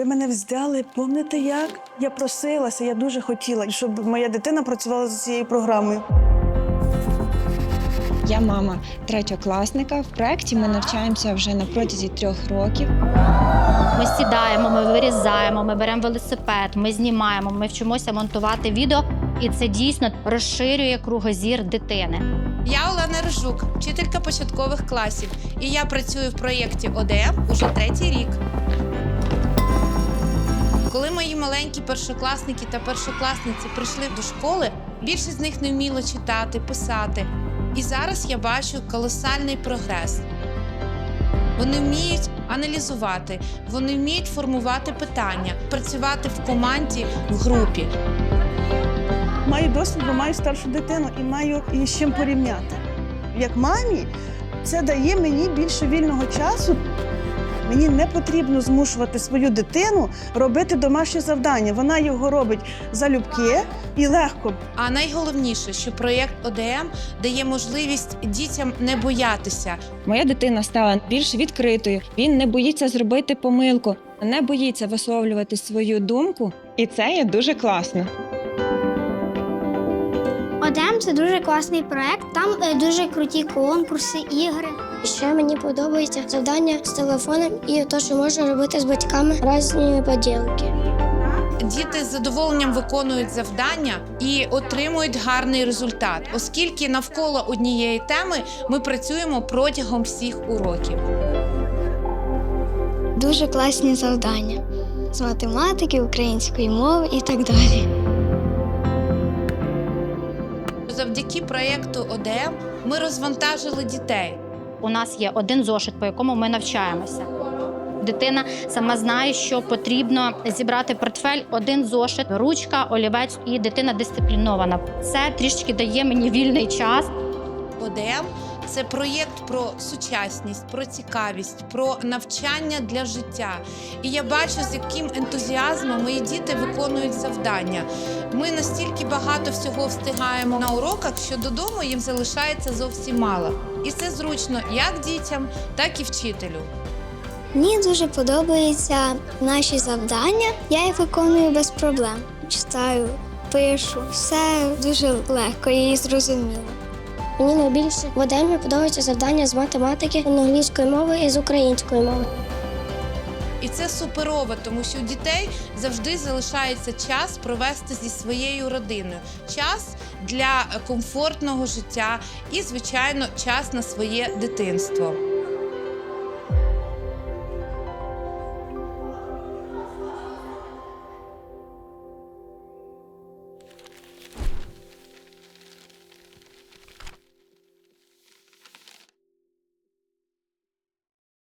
Ви мене взяли, пам'ятаєте як? Я просилася, я дуже хотіла, щоб моя дитина працювала за цією програмою. Я мама третьокласника. В проєкті ми навчаємося вже на протязі трьох років. Ми сідаємо, ми вирізаємо, ми беремо велосипед, ми знімаємо, ми вчимося монтувати відео, і це дійсно розширює кругозір дитини. Я Олена Рижук, вчителька початкових класів, і я працюю в проєкті ОДМ уже третій рік. Маленькі першокласники та першокласниці прийшли до школи, більшість з них не вміло читати, писати. І зараз я бачу колосальний прогрес. Вони вміють аналізувати, вони вміють формувати питання, працювати в команді, в групі. Маю досвід, бо маю старшу дитину і маю її з чим порівняти. Як мамі, це дає мені більше вільного часу. Мені не потрібно змушувати свою дитину робити домашнє завдання. Вона його робить залюбки і легко. А найголовніше, що проєкт ОДМ дає можливість дітям не боятися, Моя дитина стала більш відкритою. Він не боїться зробити помилку, не боїться висловлювати свою думку, і це є дуже класно. ОДМ це дуже класний проект. Там е, дуже круті конкурси, ігри. Ще мені подобається завдання з телефоном і те, що можна робити з батьками різні поділки. діти з задоволенням виконують завдання і отримують гарний результат, оскільки навколо однієї теми ми працюємо протягом всіх уроків. Дуже класні завдання з математики, української мови і так далі. Завдяки проєкту ОДМ ми розвантажили дітей. У нас є один зошит, по якому ми навчаємося. Дитина сама знає, що потрібно зібрати портфель, один зошит, ручка, олівець, і дитина дисциплінована. Це трішки дає мені вільний час. ОДМ це проєкт про сучасність, про цікавість, про навчання для життя. І я бачу, з яким ентузіазмом мої діти виконують завдання. Ми настільки багато всього встигаємо на уроках, що додому їм залишається зовсім мало. І це зручно як дітям, так і вчителю. Мені дуже подобаються наші завдання. Я їх виконую без проблем. Читаю, пишу, все дуже легко і зрозуміло. Мені найбільше в ОДМі подобається завдання з математики, англійської мови і з української мови. І це суперово, тому що у дітей завжди залишається час провести зі своєю родиною, час для комфортного життя і, звичайно, час на своє дитинство.